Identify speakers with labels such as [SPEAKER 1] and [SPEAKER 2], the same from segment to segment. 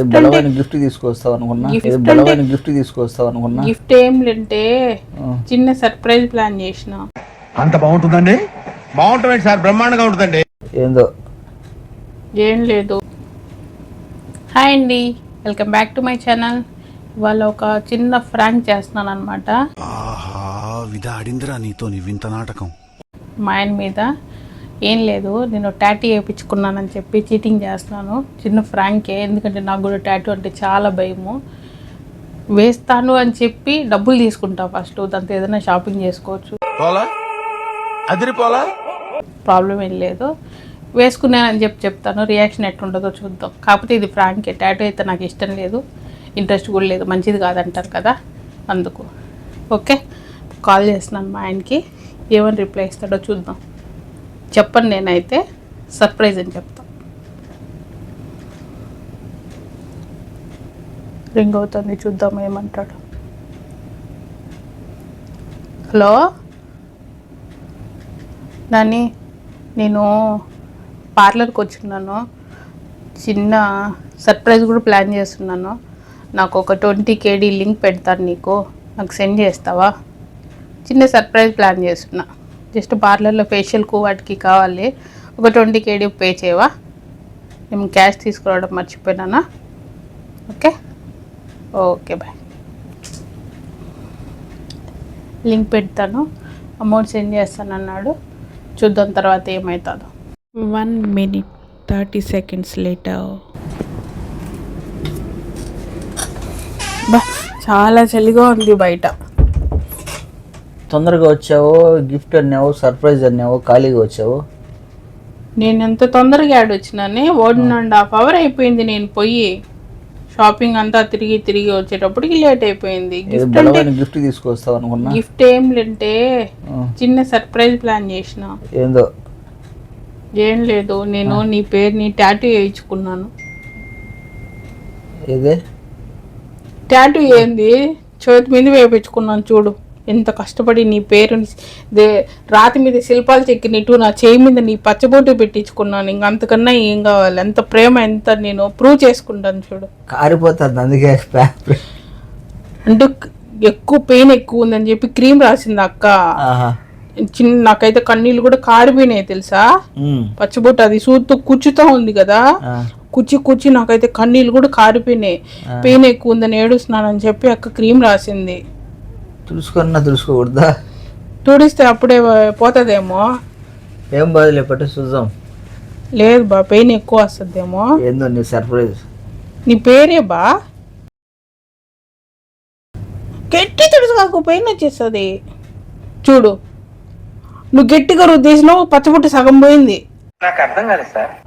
[SPEAKER 1] Gift
[SPEAKER 2] బలమైన gift తీసుకొస్తావు అనుకున్నా?
[SPEAKER 1] Gift
[SPEAKER 2] ఏదో
[SPEAKER 1] అంటే-
[SPEAKER 2] బలమైన గిఫ్ట్ తీసుకొస్తావు అనుకున్నా?
[SPEAKER 1] గిఫ్ట్ ఏం లేంటే చిన్న సర్ప్రైజ్ ప్లాన్ చేసిన.
[SPEAKER 3] అంత బాగుంటుందండి? బాగుంటుంది సార్ బ్రహ్మాండంగా ఉంటుందండి.
[SPEAKER 2] ఏందో?
[SPEAKER 1] ఏం లేదు. హాయ్ అండి welcome back to my channel ఇవాళ ఒక చిన్న ఫ్రాంక్ చేస్తున్నాను అనమాట
[SPEAKER 4] ఆహా విధాడిందిరా నీతో నీ వింత నాటకం.
[SPEAKER 1] మా ఆయన మీద ఏం లేదు నేను టాటూ వేయించుకున్నానని చెప్పి చీటింగ్ చేస్తున్నాను. చిన్న ఫ్రాంకే ఎందుకంటే నాకు కూడా టాటూ అంటే చాలా భయము. వేస్తాను అని చెప్పి డబ్బులు తీసుకుంటా ఫస్ట్ దాంతో ఏదైనా షాపింగ్ చేసుకోవచ్చు. ప్రాబ్లం ఏం లేదు. వేసుకున్నానని చెప్పి చెప్తాను. రియాక్షన్ ఎట్లుంటుందో చూద్దాం. కాకపోతే ఇది ఫ్రాంకే. టాటూ అయితే నాకు ఇష్టం లేదు. ఇంట్రెస్ట్ కూడా లేదు. మంచిది కాదంటారు కదా? అందుకు. ఓకే కాల్ చేస్తున్నాను మా ఆయనకి. ఏమని రిప్లై ఇస్తాడో చూద్దాం. చెప్పను నేనైతే సర్ప్రైజ్ అని చెప్తా. రింగ్ అవుతుంది చూద్దాం ఏమంటాడు. హలో? నాని నేను పార్లర్కి వచ్చిన్నాను. చిన్న సర్ప్రైజ్ కూడా ప్లాన్ చేస్తున్నాను. నాకు ఒక ట్వంటీ కేడీ లింక్ పెడతాను నీకు. నాకు సెండ్ చేస్తావా? చిన్న సర్ప్రైజ్ ప్లాన్ చేస్తున్నా. జస్ట్ పార్లర్లో ఫేషియల్కు వాటికి కావాలి. ఒక ట్వంటీ కేడీ పే చేయవా? నేను క్యాష్ తీసుకురావడం మర్చిపోయినానా? ఓకే? Okay bye. లింక్ పెడతాను. అమౌంట్ సెండ్ చేస్తాను అన్నాడు. చూద్దాం తర్వాత ఏమవుతుందో one minute thirty seconds later బా చాలా చలిగా ఉంది బయట.
[SPEAKER 2] తొందరగా వచ్చావు గిఫ్ట్ అన్నావు సర్ప్రైజ్ అన్నావు ఖాళీగా వచ్చావు?
[SPEAKER 1] నేను ఎంత తొందరగా యాడ్ వచ్చినానే వన్ అండ్ హాఫ్ అవర్ అయిపోయింది నేను పోయి. షాపింగ్ అంతా తిరిగి తిరిగి వచ్చేటప్పటికి లేట్ అయిపోయింది. అంటే
[SPEAKER 2] గిఫ్ట్ తీసుకొస్తావు అనుకున్నా?
[SPEAKER 1] గిఫ్ట్ ఏం లేంటే చిన్న సర్ప్రైజ్ ప్లాన్ చేసిన.
[SPEAKER 2] ఏందో?
[SPEAKER 1] ఏం లేదు నేను నీ పేరుని టాటూ వేయించుకున్నాను.
[SPEAKER 2] ఏదే?
[SPEAKER 1] టాటూ ఏంది? చేతి మీద వేయించుకున్నాను చూడు. ఎంత కష్టపడి నీ పేరు దే రాతి మీద శిల్పాలు చెక్కినట్టు నా చేయి మీద నీ పచ్చబొట్టు పెట్టించుకున్నాను. ఇంక అంతకన్నా ఏం కావాలి? ఎంత ప్రేమ ఎంత నేను ప్రూవ్ చేసుకుంటాను చూడు.
[SPEAKER 2] కారిపోతుంది అందుకే
[SPEAKER 1] అంటే ఎక్కువ పెయిన్ ఎక్కువ ఉందని చెప్పి క్రీమ్ రాసింది అక్క. చిన్న నాకైతే కన్నీళ్ళు కూడా కారిపోయినాయి తెలుసా. పచ్చబొట్టు అది సూత్తు కూర్చుతా ఉంది కదా. కుచ్చి కుచ్చి నాకైతే కన్నీళ్ళు కూడా కారిపోయినాయి. పెయిన్ ఎక్కువ ఉందని ఏడుస్తున్నానని చెప్పి అక్క క్రీమ్ రాసింది.
[SPEAKER 2] తుడుచుకున్నా తుడుచుకోకూడదా
[SPEAKER 1] తుడిస్తే అప్పుడే పోతుందేమో?
[SPEAKER 2] ఏం బాధలే పట్టు చూద్దాం.
[SPEAKER 1] లేదు బా పెయిన్ ఎక్కువ వస్తుందేమో.
[SPEAKER 2] ఏందో నీ సర్ప్రైజ్.
[SPEAKER 1] నీ పేరే బా? గట్టి తుడుచుకోకు పెయిన్ వచ్చేస్తుంది. చూడు నువ్వు గట్టిగా రుద్దేసినావు పచ్చబొట్టు సగం పోయింది.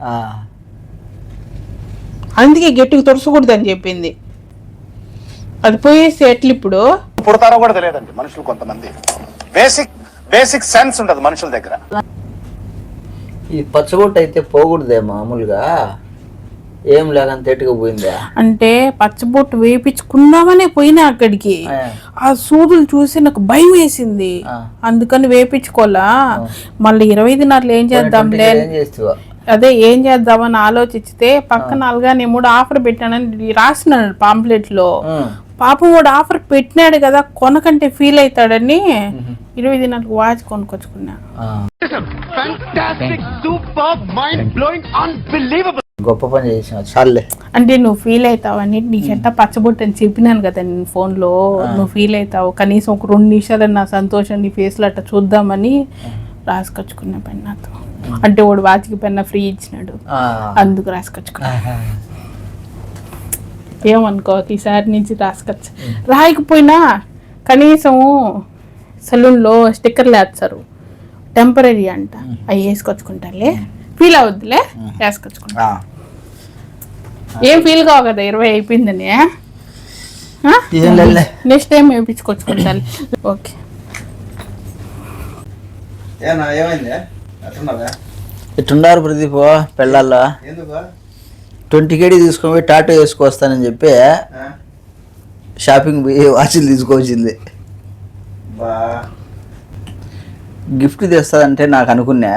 [SPEAKER 2] ఆ.
[SPEAKER 1] అందుకే గట్టిగా తుడసకూడదు అని చెప్పింది. అది పోయేసి ఎట్లు ఇప్పుడు
[SPEAKER 3] పుడతారో కూడా తెలియదండి మనుషులు కొంతమంది. బేసిక్ బేసిక్ సెన్స్ ఉంటది మనుషుల దగ్గర.
[SPEAKER 2] ఈ పచ్చబొట్టు అయితే పోకూడదే మామూలుగా. ఏం లేకంత ఎట్టుగా పోయిందా?
[SPEAKER 1] అంటే పచ్చబొట్టు వేపించుకుందామనే పోయినా అక్కడికి.
[SPEAKER 2] ఆ.
[SPEAKER 1] సూదులు చూసి నాకు భయం వేసింది. అందుకని వేపించుకోలా మళ్ళీ ఇరవై దినాలు ఏం చేద్దాంలే అదే ఏం చేద్దామని ఆలోచిస్తే పక్కన అలగానే మూడు ఆఫర్ పెట్టానని రాసినాడు
[SPEAKER 2] పాంప్లెట్లో.
[SPEAKER 1] పాపం వాడు ఆఫర్ పెట్టినాడు కదా కొనకంటే ఫీల్ అవుతాడని ఇరవై దినాలకు వాచ్ కొనుక్కొచ్చుకున్నా.
[SPEAKER 2] ఆ. గొప్ప పని చేసిన చాలే
[SPEAKER 1] అంటే నువ్వు ఫీల్ అవుతావని నీకెంత పచ్చబొట్టు అని చెప్పినాను కదా నేను ఫోన్లో. నువ్వు ఫీల్ అవుతావు. కనీసం ఒక రెండు నిమిషాలు నా సంతోషం నీ ఫేస్లో అట్లా చూద్దామని రాసుకొచ్చుకున్నా పని నాతో. అంటే వాడు వాచ్కి పెన్న ఫ్రీ ఇచ్చినాడు. అందుకు రాసుకొచ్చుకున్నా. ఏమనుకో ఈసారి నుంచి రాసుకొచ్చు. రాయకపోయినా కనీసం సలూన్లో స్టిక్కర్లు వేస్తారు టెంపరీ అంట. అవి వేసుకొచ్చుకుంటాలే ఫీల్ అవుద్దిలే వేసుకొచ్చుకుంటా.
[SPEAKER 2] ఆ.
[SPEAKER 1] ఏం ఫీల్ కావు కదా ఇరవై అయిపోయిందని. నెక్స్ట్ టైం వేయించుకొచ్చుకుంటాను ఓకే.
[SPEAKER 2] ఇట్టున్నారు ప్రదీప్? పెళ్ళాల్లో
[SPEAKER 3] ఎందుకు?
[SPEAKER 2] ట్వంటీ కేడీ తీసుకొని పోయి టాటూ వేసుకొస్తానని చెప్పి షాపింగ్ పోయి వాచ్లు తీసుకొచ్చింది. గిఫ్ట్ తెస్తుందంటే నాకు అనుకున్నా.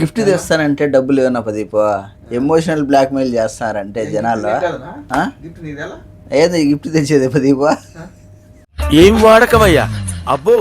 [SPEAKER 2] గిఫ్ట్ తెస్తానంటే డబ్బులు ఏమన్నా ప్రదీప్. ఎమోషనల్ బ్లాక్మెయిల్ చేస్తారంటే జనాలు? ఏది గిఫ్ట్ తెచ్చేది ప్రదీప్?
[SPEAKER 5] ఏం వాడకవయ్యా అబ్బో.